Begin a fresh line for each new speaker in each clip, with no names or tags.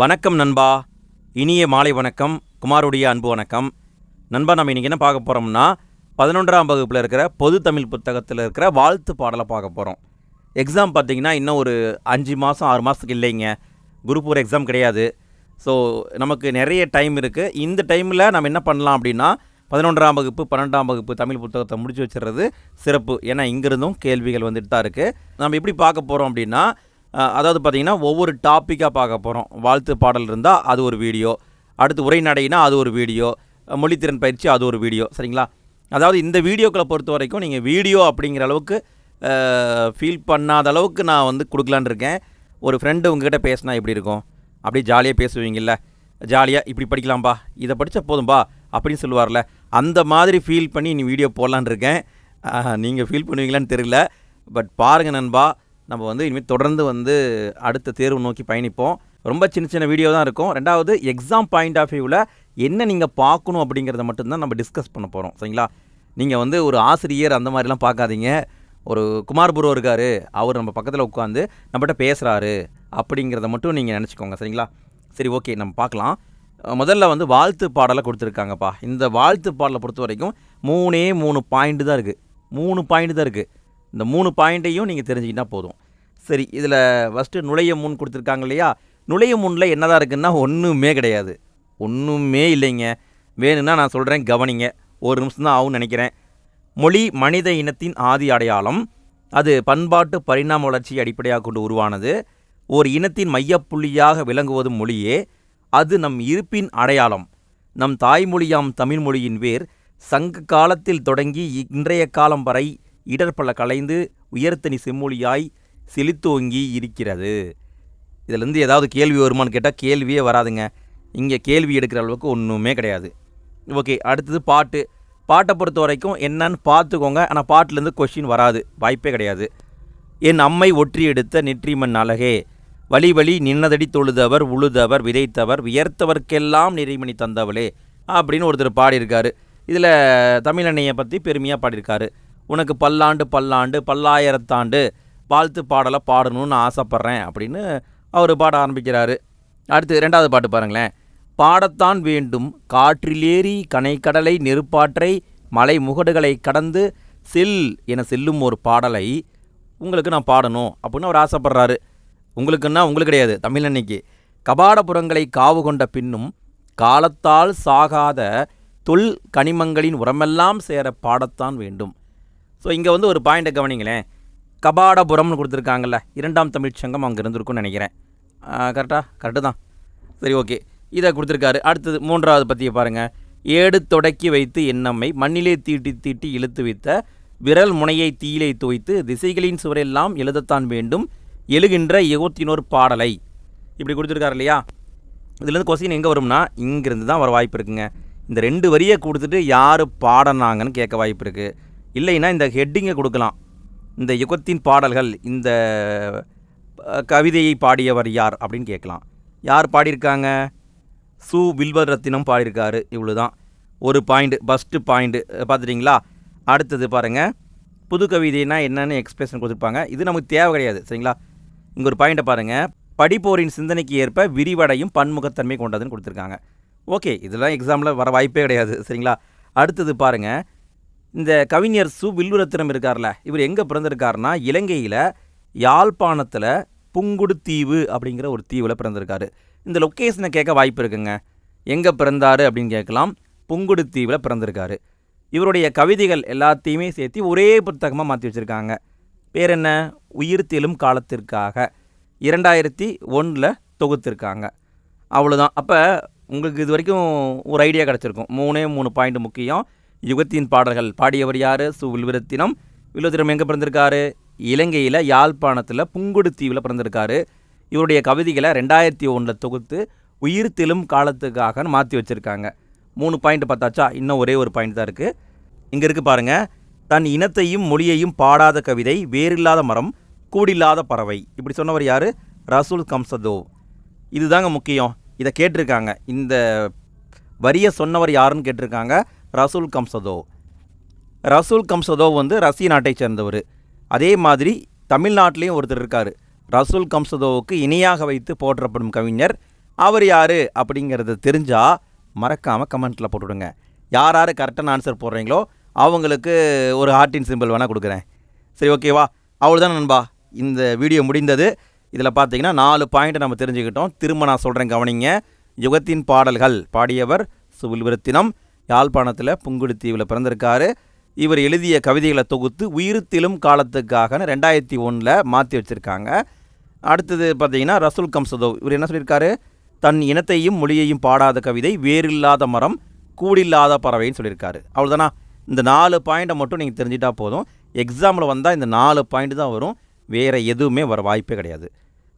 வணக்கம் நண்பா. இனிய மாலை வணக்கம் குமாருடைய அன்பு வணக்கம். நண்பா நம்ம இன்றைக்கி என்ன பார்க்க போகிறோம்னா பதினொன்றாம் வகுப்பில் இருக்கிற பொது தமிழ் புத்தகத்தில் இருக்கிற வாழ்த்து பாடலை பார்க்க போகிறோம் எக்ஸாம் பார்த்தீங்கன்னா இன்னும் ஒரு அஞ்சு மாதம் ஆறு மாதத்துக்கு இல்லைங்க. குரூப் ஒரு எக்ஸாம் கிடையாது. ஸோ நமக்கு நிறைய டைம் இருக்குது இந்த டைமில் நம்ம என்ன பண்ணலாம் அப்படின்னா பதினொன்றாம் வகுப்பு பன்னெண்டாம் வகுப்பு தமிழ் புத்தகத்தை முடிச்சு வச்சிடுறது சிறப்பு. ஏன்னா இங்கிருந்தும் கேள்விகள் வந்துட்டு தான் இருக்குது நம்ம எப்படி பார்க்க போகிறோம் அப்படின்னா அதாவது பார்த்திங்கன்னா ஒவ்வொரு டாப்பிக்காக பார்க்க போகிறோம் வாழ்த்து பாடல் இருந்தால் அது ஒரு வீடியோ அடுத்து உரைநடைனா அது ஒரு வீடியோ மொழித்திறன் பயிற்சி அது ஒரு வீடியோ சரிங்களா? அதாவது இந்த வீடியோக்களை பொறுத்த வரைக்கும் நீங்கள் வீடியோ அப்படிங்கிற அளவுக்கு ஃபீல் பண்ணாத அளவுக்கு நான் வந்து கொடுக்கலான்னு இருக்கேன். ஒரு ஃப்ரெண்டு உங்ககிட்ட பேசினா எப்படி இருக்கும்? அப்படியே ஜாலியாக பேசுவீங்கள்ல ஜாலியாக இப்படி படிக்கலாம்பா இதை படித்தா போதும்பா அப்படின்னு சொல்லுவார்ல. அந்த மாதிரி ஃபீல் பண்ணி நீ வீடியோ போடலான் இருக்கேன். நீங்கள் ஃபீல் பண்ணுவீங்களான்னு தெரியல. பட் பாருங்கள் நண்பா நம்ம வந்து இனிமேல் தொடர்ந்து வந்து அடுத்த தேர்வு நோக்கி பயணிப்போம். ரொம்ப சின்ன சின்ன வீடியோ தான் இருக்கும். ரெண்டாவது எக்ஸாம் பாயிண்ட் ஆஃப் வியூவில் என்ன நீங்கள் பார்க்கணும் அப்படிங்கிறத மட்டும்தான் நம்ம டிஸ்கஸ் பண்ண போகிறோம் சரிங்களா? நீங்கள் வந்து ஒரு ஆசிரியர் அந்த மாதிரிலாம் பார்க்காதீங்க. ஒரு குமார் புரோ இருக்கார். அவர் நம்ம பக்கத்தில் உட்காந்து நம்மகிட்ட பேசுகிறாரு அப்படிங்கிறத மட்டும் நீங்கள் நினச்சிக்கோங்க. சரிங்களா? சரி ஓகே நம்ம பார்க்கலாம். முதல்ல வந்து வாழ்த்து பாடலை கொடுத்துருக்காங்கப்பா. இந்த வாழ்த்து பாடலை பொறுத்த வரைக்கும் மூணே மூணு பாயிண்ட் தான் இருக்குது மூணு பாயிண்ட் தான் இருக்குது இந்த மூணு பாயிண்ட்டையும் நீங்கள் தெரிஞ்சுக்கிட்டா போதும். சரி இதில் ஃபஸ்ட்டு நுழைய முன் கொடுத்துருக்காங்க இல்லையா? நுழைய முன்னில் என்னதான் இருக்குன்னா ஒன்றுமே கிடையாது. ஒன்றுமே இல்லைங்க. வேணும்னா நான் சொல்கிறேன் கவனிங்க. ஒரு நிமிஷம் தான் ஆகும்னு நினைக்கிறேன். மொழி மனித இனத்தின் ஆதி அடையாளம். அது பண்பாட்டு பரிணாம வளர்ச்சியை அடிப்படையாக கொண்டு உருவானது. ஒரு இனத்தின் மையப்புள்ளியாக விளங்குவது மொழியே. அது நம் இருப்பின் அடையாளம். நம் தாய்மொழியாம் தமிழ் மொழியின் வேர் சங்க காலத்தில் தொடங்கி இன்றைய காலம் வரை இடர்பல கலைந்து உயர்த்தனி செம்மொழியாய் செழித்தோங்கி இருக்கிறது. இதிலேருந்து ஏதாவது கேள்வி வருமான்னு கேட்டால் கேள்வியே வராதுங்க. இங்கே கேள்வி எடுக்கிற அளவுக்கு ஒன்றுமே கிடையாது. ஓகே அடுத்தது பாட்டு. பாட்டை பொறுத்த வரைக்கும் என்னன்னு பார்த்துக்கோங்க. ஆனால் பாட்டிலேருந்து கொஷின் வராது. வாய்ப்பே கிடையாது. என் அம்மை ஒற்றி எடுத்த நெற்றிமண் அழகே. வழி வழி நின்னதடி தொழுதவர் உழுதவர் விதைத்தவர் வியர்த்தவர்க்கெல்லாம் நிறைமணி தந்தவளே அப்படின்னு ஒருத்தர் பாடியிருக்காரு. இதில் தமிழன்னையை பற்றி பெருமையாக பாடியிருக்காரு. உனக்கு பல்லாண்டு பல்லாண்டு பல்லாயிரத்தாண்டு வாழ்த்து பாடலை பாடணும்னு ஆசைப்பட்றேன் அப்படின்னு அவர் பாட ஆரம்பிக்கிறாரு. அடுத்து ரெண்டாவது பாட்டு பாருங்களேன். பாடத்தான் வேண்டும் காற்றிலேறி கனைக்கடலை நெருப்பாற்றை மலை முகடுகளை கடந்து செல் என செல்லும் ஒரு பாடலை உங்களுக்கு நான் பாடணும் அப்படின்னு அவர் ஆசைப்படுறாரு. உங்களுக்குன்னா உங்களுக்கு கிடையாது தமிழ் அன்னைக்கு. கபாடபுரங்களை காவு கொண்ட பின்னும் காலத்தால் சாகாத தொல் கனிமங்களின் உரமெல்லாம் சேர பாடத்தான் வேண்டும். ஸோ இங்கே வந்து ஒரு பாயிண்ட்டை கவனிங்களேன். கபாடபுரம்னு கொடுத்துருக்காங்கல்ல இரண்டாம் தமிழ் சங்கம் அங்கே இருந்திருக்கும்னு நினைக்கிறேன். கரெக்டாக கரெக்டு தான். சரி ஓகே இதை கொடுத்துருக்காரு. அடுத்தது மூன்றாவது பற்றிய பாருங்கள் ஏடு தொடக்கி வைத்து எண்ணம்மை மண்ணிலே தீட்டி தீட்டி இழுத்து வைத்த விரல் முனையை தீயிலை துவைத்து திசைகளின் சுவரெல்லாம் எழுதத்தான் வேண்டும் எழுகின்ற எகோத்தினோர் பாடலை. இப்படி கொடுத்துருக்காரு இல்லையா? இதுலேருந்து கொஸ்டின் எங்கே வரும்னா இங்கேருந்து தான் வர வாய்ப்பு இருக்குங்க. இந்த ரெண்டு வரியை கொடுத்துட்டு யார் பாடினாங்கன்னு கேட்க வாய்ப்பு இருக்குது இல்லைன்னா இந்த ஹெட்டிங்கை கொடுக்கலாம். இந்த யுகத்தின் பாடல்கள் இந்த கவிதையை பாடியவர் யார் அப்படின்னு கேட்கலாம். யார் பாடியிருக்காங்க? சு. வில்வரத்தினம் பாடியிருக்காரு இவ்வளோ தான் ஒரு பாயிண்ட் ஃபஸ்ட்டு பாயிண்ட்டு பார்த்துட்டிங்களா? அடுத்தது பாருங்கள் புது கவிதைனா என்னென்னு எக்ஸ்பிரஷன் கொடுத்துருப்பாங்க. இது நமக்கு தேவை கிடையாது சரிங்களா? இங்கே ஒரு பாயிண்ட்டை பாருங்கள் படிப்போரின் சிந்தனைக்கு ஏற்ப விரிவடையும் பன்முகத்தன்மை கொண்டதுன்னு கொடுத்துருக்காங்க. ஓகே இதெல்லாம் எக்ஸாமில் வர வாய்ப்பே கிடையாது சரிங்களா? அடுத்தது பாருங்கள் இந்த கவிஞர் சு. வில்லுரத்தினம் இருக்கார்ல இவர் எங்கே பிறந்திருக்காருனா இலங்கையில் யாழ்ப்பாணத்தில் புங்குடுதீவு அப்படிங்கிற ஒரு தீவில் பிறந்திருக்காரு. இந்த லொக்கேஷனை கேட்க வாய்ப்பு இருக்குங்க. எங்கே பிறந்தாரு அப்படின்னு கேட்கலாம். புங்குடுதீவில் பிறந்திருக்காரு. இவருடைய கவிதைகள் எல்லாத்தையுமே சேர்த்து ஒரே புத்தகமாக மாற்றி வச்சுருக்காங்க. பேர் என்ன? உயிர் காலத்திற்காக. இரண்டாயிரத்தி ஒன்றில் தொகுத்திருக்காங்க. அவ்வளோதான் அப்போ உங்களுக்கு இது வரைக்கும் ஒரு ஐடியா கிடச்சிருக்கும். மூணே மூணு பாயிண்ட் முக்கியம். யுகத்தின் பாடல்கள் பாடியவர் யார்? சு. வில்விரத்தினம். வில்வத்தினம் எங்கே பிறந்திருக்காரு? இலங்கையில் யாழ்ப்பாணத்தில் புங்குடுதீவில் பிறந்திருக்காரு. இவருடைய கவிதைகளை ரெண்டாயிரத்தி ஒன்றில் தொகுத்து உயிர் தெலும் காலத்துக்காக மாற்றி வச்சுருக்காங்க. மூணு பாயிண்ட் பார்த்தாச்சா? இன்னும் ஒரே ஒரு பாயிண்ட் தான் இருக்குது இங்கே இருக்குது பாருங்கள் தன் இனத்தையும் மொழியையும் பாடாத கவிதை வேறில்லாத மரம் கூடில்லாத பறவை. இப்படி சொன்னவர் யார்? ரசூல் கம்சதோ. இதுதாங்க முக்கியம். இதை கேட்டிருக்காங்க. இந்த வரியை சொன்னவர் யாருன்னு கேட்டிருக்காங்க. ரசூல் கம்சதோ. ரசூல் கம்சதோ வந்து ரஷ்ய நாட்டைச் சேர்ந்தவர். அதே மாதிரி தமிழ்நாட்டிலையும் ஒருத்தர் இருக்கார். ரசூல் கம்சதோவுக்கு இணையாக வைத்து போற்றப்படும் கவிஞர். அவர் யார் அப்படிங்கிறது தெரிஞ்சால் மறக்காமல் கமெண்ட்டில் போட்டுவிடுங்க. யார் யார் கரெக்டான ஆன்சர் போடுறீங்களோ அவங்களுக்கு ஒரு ஹார்ட்டின் சிம்பிள் வேணால் கொடுக்குறேன். சரி ஓகேவா அவ்வளோதான் நண்பா. இந்த வீடியோ முடிந்தது. இதில் பார்த்தீங்கன்னா நாலு பாயிண்ட்டை நம்ம தெரிஞ்சுக்கிட்டோம். திரும்ப நான் சொல்கிறேன் கவனிங்க. யுகத்தின் பாடல்கள் பாடியவர் சுவில்விருத்தினம். யாழ்ப்பாணத்தில் புங்குடுத்தீவில் பிறந்திருக்காரு. இவர் எழுதிய கவிதைகளை தொகுத்து உயிர்த்திலும் காலத்துக்காக ரெண்டாயிரத்தி ஒன்றில் மாற்றி வச்சுருக்காங்க. அடுத்தது பார்த்தீங்கன்னா ரசூல் கம்சதோ இவர் என்ன சொல்லியிருக்காரு? தன் இனத்தையும் மொழியையும் பாடாத கவிதை வேறில்லாத மரம் கூடில்லாத பறவைன்னு சொல்லியிருக்காரு. அவ்வளோதானா இந்த நாலு பாயிண்ட்டை மட்டும் நீங்கள் தெரிஞ்சிட்டா போதும். எக்ஸாமில் வந்தால் இந்த நாலு பாயிண்ட் தான் வரும். வேறு எதுவுமே வர வாய்ப்பே கிடையாது.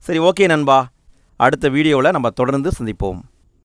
சரி ஓகே நண்பா. அடுத்த வீடியோவில் நம்ம தொடர்ந்து சந்திப்போம்.